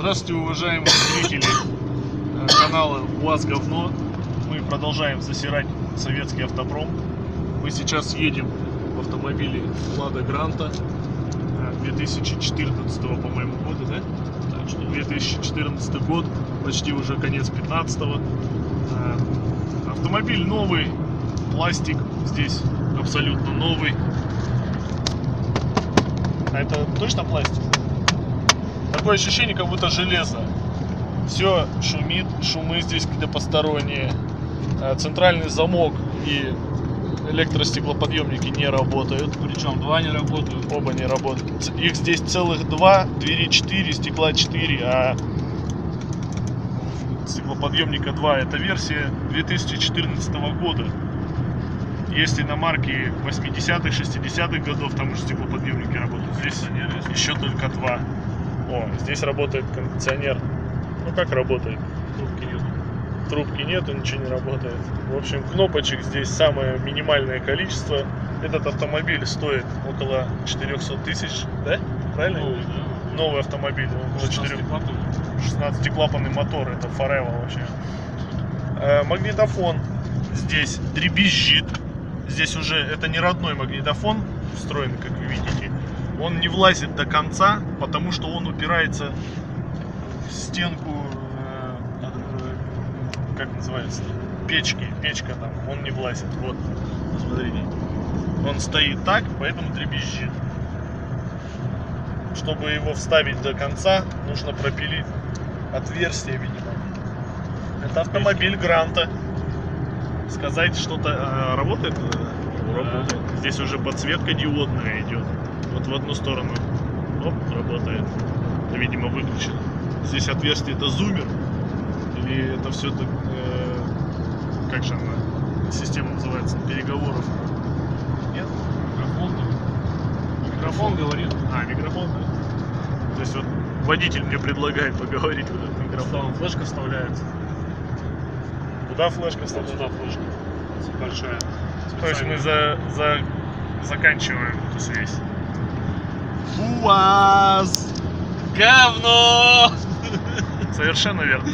Здравствуйте, уважаемые зрители э, канала УАЗ Говно. Мы продолжаем засирать советский автопром. Мы сейчас едем в автомобиле Лада Гранта э, 2014 по-моему года, да? Так что 2014 год, почти уже конец 15 Автомобиль новый, пластик здесь абсолютно новый. А это точно пластик? Такое ощущение, как будто железо. Все шумит, шумы здесь какие-то посторонние. А, Центральный замок и электростеклоподъемники не работают. Причем два не работают. Оба не работают. Их здесь целых два, двери 4, стекла 4, а стеклоподъемника 2 это версия 2014 года. Если на марке 80-х, 60-х годов там уже стеклоподъемники работают, здесь еще только два. О, здесь работает кондиционер. Ну как работает? Трубки нету. Трубки нету, ничего не работает. В общем, кнопочек здесь самое минимальное количество. Этот автомобиль стоит около 400 тысяч, да? Правильно? Новый, да? Новый автомобиль, около 4 16-клапанный мотор, это Форева вообще. Э, магнитофон здесь дребезжит. Здесь уже это не родной магнитофон встроен, как вы видите. Он не влазит до конца, потому что он упирается в стенку, э, как называется, печки, печка там, он не влазит. Вот, посмотрите. Он стоит так, поэтому дребезжит. Чтобы его вставить до конца, нужно пропилить отверстие, видимо. Это автомобиль Гранта. Сказать что-то э, работает? Работает. Здесь уже подсветка диодная идет. Вот в одну сторону. Оп, работает. Это, видимо, выключено. Здесь отверстие это зумер. Или это все так. э, как же она? Система называется переговоров. Нет? Микрофон там. Микрофон говорит. А, микрофон, да. То есть вот водитель мне предлагает поговорить в этот микрофон. вон флешка вставляется. Куда флешка вставляется? сюда флешка. Большая. То есть мы за, за заканчиваем эту связь. УАЗ! Говно! Совершенно верно.